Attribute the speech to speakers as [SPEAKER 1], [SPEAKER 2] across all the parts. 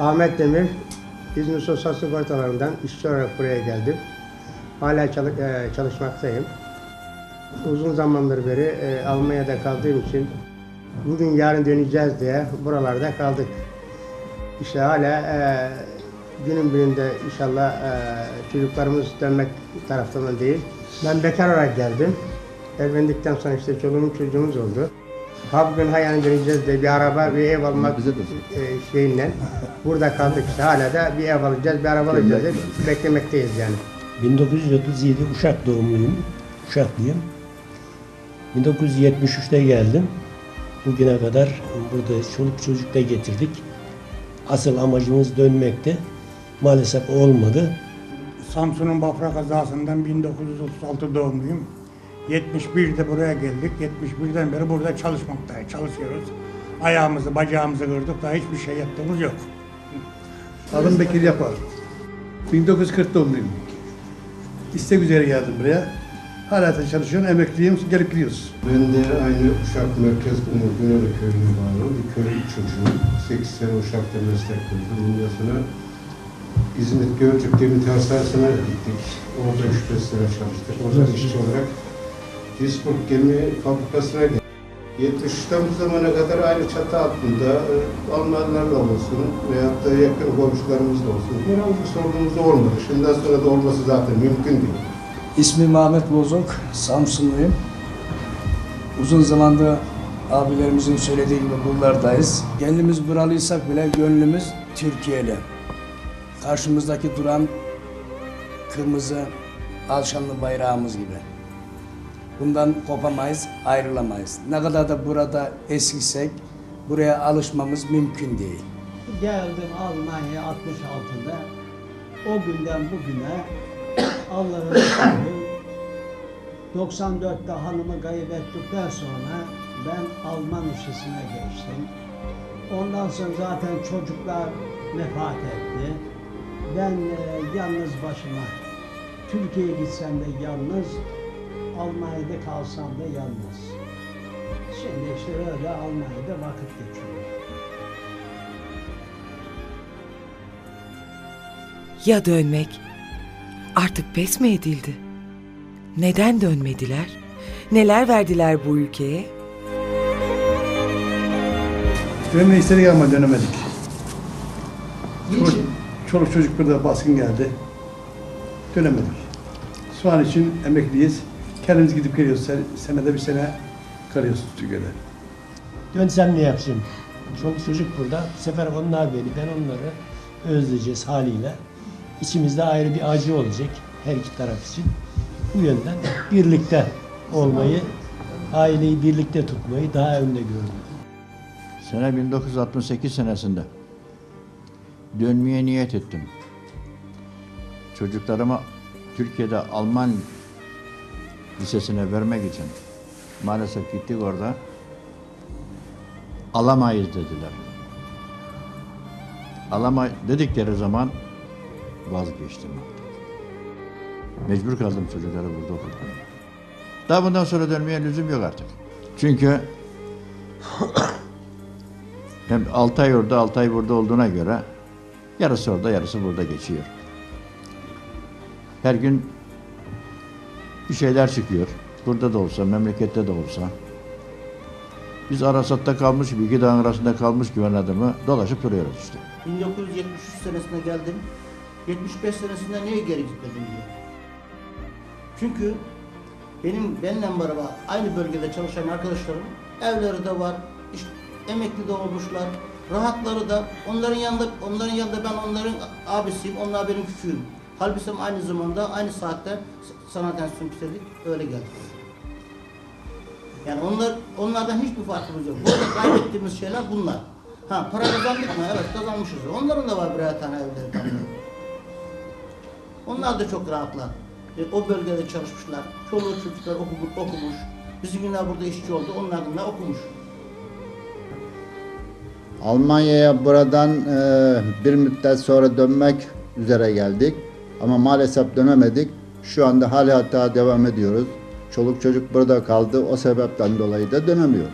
[SPEAKER 1] Ahmet Demir, İzmir Sosyal Sigortalarından işçi olarak buraya geldim. Hala çalı- e, çalışmaktayım. Uzun zamandır beri e, Almanya'da kaldığım için bugün yarın döneceğiz diye buralarda kaldık. İşte hala e, günün birinde inşallah e, çocuklarımız dönmek tarafından değil. Ben bekar olarak geldim. Evlendikten sonra işte çoluğumuz çocuğumuz oldu. Ha bugün ha yarın döneceğiz diye bir araba, bir ev almak
[SPEAKER 2] Bize de.
[SPEAKER 1] e, şeyinden burada kaldık işte hala da bir ev alacağız, bir araba alacağız diye beklemekteyiz yani.
[SPEAKER 3] 1937 Uşak doğumluyum. Uşaklıyım. 1973'te geldim. Bugüne kadar burada çoluk çocuk da getirdik. Asıl amacımız dönmekti. Maalesef olmadı.
[SPEAKER 4] Samsun'un Bafra kazasından 1936 doğumluyum. 71'de buraya geldik. 71'den beri burada çalışmaktayız, çalışıyoruz. Ayağımızı, bacağımızı kırdık. Daha hiçbir şey yaptığımız yok.
[SPEAKER 2] Adım Bekir Yapar. 1940 doğumluyum. İstek üzere geldim buraya. Hala da çalışıyorum, emekliyim, gelip gidiyoruz.
[SPEAKER 5] Ben de aynı Uşak Merkez Umur Gönüllü Köyü'ne bağlı bir köylü çocuğum. 8 sene Uşak'ta meslek kıldım. Ondan sonra İzmit Gölcük Gemi Tersanesi'ne gittik. Orada 3-5 sene çalıştık. Orada işçi olarak Duisburg Gemi Fabrikası'na geldik. 73'ten bu zamana kadar aynı çatı altında e, Almanlarla olsun veyahut da yakın komşularımızla olsun herhangi bir sorunumuz olmadı. Şimdiden sonra da olması zaten mümkün değil.
[SPEAKER 6] İsmim Ahmet Bozok, Samsunluyum. Uzun zamandır abilerimizin söylediği gibi buralardayız. Kendimiz buralıysak bile gönlümüz Türkiye'li. Karşımızdaki duran kırmızı alşanlı bayrağımız gibi. Bundan kopamayız, ayrılamayız. Ne kadar da burada eskisek buraya alışmamız mümkün değil.
[SPEAKER 7] Geldim Almanya 66'da. O günden bugüne Allah'ın izniyle 94'te hanımı kaybettikten sonra ben Alman işçisine geçtim. Ondan sonra zaten çocuklar vefat etti. Ben e, yalnız başıma Türkiye'ye gitsem de yalnız, Almanya'da kalsam da yalnız. Şimdi işte öyle Almanya'da vakit geçiriyorum.
[SPEAKER 8] Ya dönmek? Artık pes mi edildi? Neden dönmediler? Neler verdiler bu ülkeye?
[SPEAKER 2] Dönme istedik ama dönemedik. Çoluk, çoluk çocuk burada baskın geldi. Dönemedik. Şu an için emekliyiz. Kendimiz gidip geliyoruz. Sen- Senede bir sene kalıyoruz Türkiye'de.
[SPEAKER 3] Dönsem ne yapayım? Çoluk çocuk burada. Bu sefer onlar beni, ben onları özleyeceğiz haliyle. İçimizde ayrı bir acı olacak her iki taraf için. Bu yönden birlikte olmayı, aileyi birlikte tutmayı daha önde gördüm.
[SPEAKER 9] Sene 1968 senesinde dönmeye niyet ettim. Çocuklarımı Türkiye'de Alman lisesine vermek için maalesef gittik orada. Alamayız dediler. Alamay dedikleri zaman vazgeçtim. Mecbur kaldım çocukları burada okutmaya. Daha bundan sonra dönmeye lüzum yok artık. Çünkü hem 6 ay orada 6 ay burada olduğuna göre yarısı orada yarısı burada geçiyor. Her gün bir şeyler çıkıyor. Burada da olsa, memlekette de olsa. Biz Arasat'ta kalmış gibi, iki dağın arasında kalmış güven adamı dolaşıp duruyoruz işte.
[SPEAKER 10] 1973 senesine geldim. 75 senesinde niye geri gitmedim diye. Çünkü benim benimle beraber aynı bölgede çalışan arkadaşlarım evleri de var, işte emekli de olmuşlar, rahatları da onların yanında onların yanında ben onların abisiyim, onlar benim küçüğüm. Halbuki aynı zamanda aynı saatte sanat enstitüsünü öyle geldik. Yani onlar onlardan hiçbir farkımız yok. Burada kaybettiğimiz şeyler bunlar. Ha para kazandık mı? Evet kazanmışız. Onların da var birer tane evleri. Onlar da çok rahatlar. E, o bölgede çalışmışlar. Çoluğu çocuklar okumuş, okumuş. Bizimkiler burada işçi oldu. Onlar da okumuş.
[SPEAKER 11] Almanya'ya buradan e, bir müddet sonra dönmek üzere geldik. Ama maalesef dönemedik. Şu anda hala hatta devam ediyoruz. Çoluk çocuk burada kaldı. O sebepten dolayı da dönemiyoruz.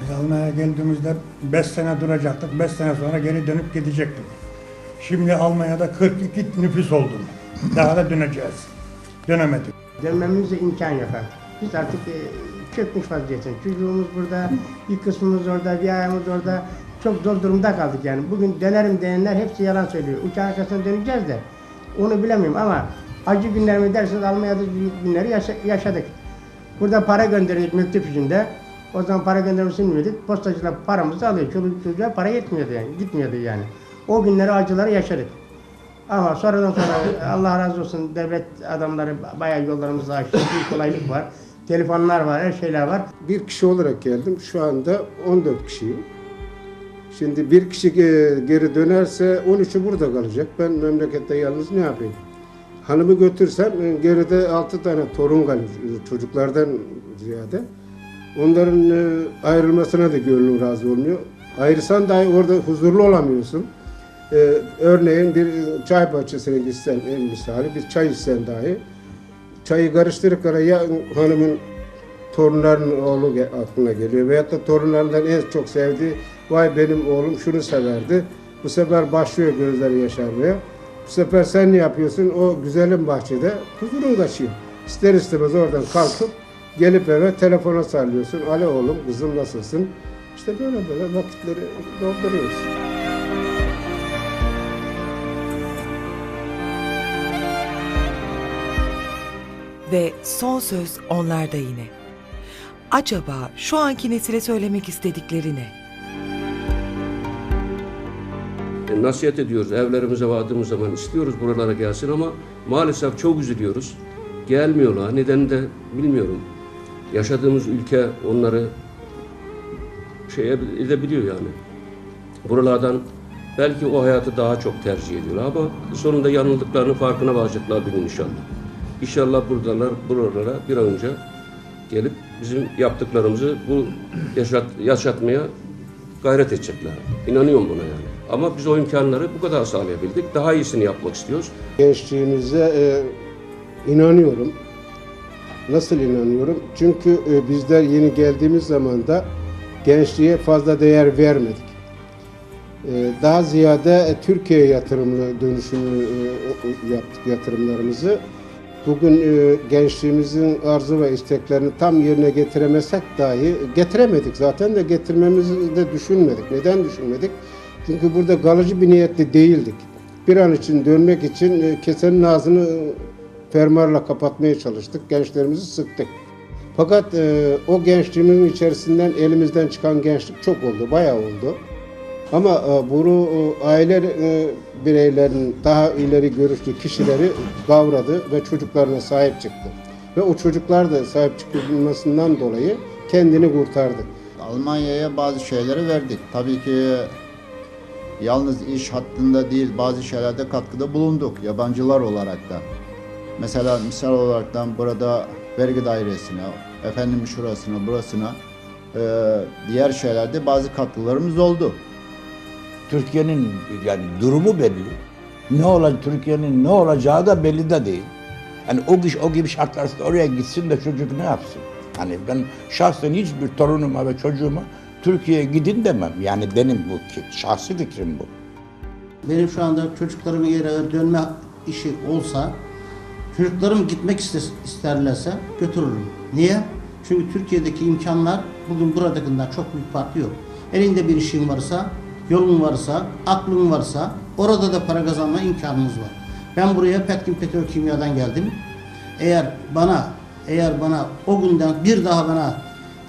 [SPEAKER 4] Biz Almanya'ya geldiğimizde 5 sene duracaktık. 5 sene sonra geri dönüp gidecektik. Şimdi Almanya'da 42 nüfus oldum. Daha da döneceğiz. Dönemedik.
[SPEAKER 1] Dönmemize imkan yok artık. Biz artık e, çökmüş vaziyetteyiz. Çocuğumuz burada, bir kısmımız orada, bir ayağımız orada. Çok zor durumda kaldık yani. Bugün dönerim diyenler hepsi yalan söylüyor. Uçağın arkasına döneceğiz de onu bilemiyorum ama acı günler mi derseniz Almanya'da günleri yaşa- yaşadık. Burada para gönderiyorduk mektup yüzünde. O zaman para göndermesini bilmiyorduk. Postacılar paramızı alıyor. Çoluk çocuğa para yetmiyordu yani. Gitmiyordu yani. O günleri acıları yaşadık. Ama sonradan sonra Allah razı olsun devlet adamları bayağı yollarımızı açtı. Bir kolaylık var. Telefonlar var, her şeyler var.
[SPEAKER 5] Bir kişi olarak geldim. Şu anda 14 kişiyim. Şimdi bir kişi ge- geri dönerse 13'ü burada kalacak. Ben memlekette yalnız ne yapayım? Hanımı götürsem e, geride 6 tane torun kalır e, çocuklardan ziyade. Onların e, ayrılmasına da gönlüm razı olmuyor. Ayrılsan dahi orada huzurlu olamıyorsun. Örneğin bir çay bahçesine gitsen en misali bir çay içsen dahi çayı karıştırırken ya hanımın torunların oğlu aklına geliyor. Veyahut da torunlarından en çok sevdiği vay benim oğlum şunu severdi. Bu sefer başlıyor gözleri yaşarmaya. Bu sefer sen ne yapıyorsun? O güzelim bahçede huzurun kaçıyor. İster istemez oradan kalkıp gelip eve telefona sarılıyorsun. Ale oğlum kızım nasılsın? İşte böyle böyle vakitleri dolduruyoruz.
[SPEAKER 8] Ve son söz onlarda yine. Acaba şu anki nesile söylemek istedikleri ne?
[SPEAKER 12] Nasihat ediyoruz. Evlerimize vardığımız zaman istiyoruz buralara gelsin ama maalesef çok üzülüyoruz. Gelmiyorlar. Nedeni de bilmiyorum. Yaşadığımız ülke onları şey edebiliyor yani. Buralardan belki o hayatı daha çok tercih ediyorlar ama sonunda yanıldıklarının farkına varacaklar bir gün inşallah. İnşallah buradalar, buralara bir an önce gelip bizim yaptıklarımızı bu yaşat, yaşatmaya gayret edecekler. İnanıyorum buna yani. Ama biz o imkanları bu kadar sağlayabildik. Daha iyisini yapmak istiyoruz.
[SPEAKER 5] gençliğimize e, inanıyorum. Nasıl inanıyorum? Çünkü e, bizler yeni geldiğimiz zaman da gençliğe fazla değer vermedik. E, daha ziyade e, Türkiye yatırımına dönüşümü e, yaptık yatırımlarımızı. Bugün e, gençliğimizin arzu ve isteklerini tam yerine getiremesek dahi getiremedik zaten de getirmemizi de düşünmedik. Neden düşünmedik? Çünkü burada kalıcı bir niyetli değildik. Bir an için dönmek için e, kesenin ağzını e, fermuarla kapatmaya çalıştık. Gençlerimizi sıktık. Fakat e, o gençliğimin içerisinden elimizden çıkan gençlik çok oldu, bayağı oldu. Ama e, bunu e, aile e, bireylerinin daha ileri görüşlü kişileri kavradı ve çocuklarına sahip çıktı. Ve o çocuklar da sahip çıkılmasından dolayı kendini kurtardı.
[SPEAKER 11] Almanya'ya bazı şeyleri verdik. Tabii ki yalnız iş hattında değil bazı şeylerde katkıda bulunduk yabancılar olarak da. Mesela misal olaraktan burada vergi dairesine, efendim şurasına, burasına e, diğer şeylerde bazı katkılarımız oldu.
[SPEAKER 9] Türkiye'nin yani durumu belli. Ne olacak Türkiye'nin ne olacağı da belli de değil. Yani o kişi o gibi şartlarda oraya gitsin de çocuk ne yapsın? Hani ben şahsen hiçbir torunuma ve çocuğuma Türkiye'ye gidin demem. Yani benim bu şahsi fikrim bu.
[SPEAKER 10] Benim şu anda çocuklarımın yere dönme işi olsa, çocuklarım gitmek iste- isterlerse götürürüm. Niye? Çünkü Türkiye'deki imkanlar bugün buradakinden çok büyük farkı yok. Elinde bir işin varsa, yolun varsa, aklın varsa orada da para kazanma imkanınız var. Ben buraya Petkim Petrokimya'dan geldim. Eğer bana eğer bana o günden bir daha bana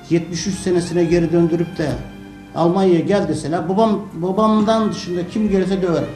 [SPEAKER 10] 73 senesine geri döndürüp de Almanya'ya gel deseler babam babamdan dışında kim gelirse döverim.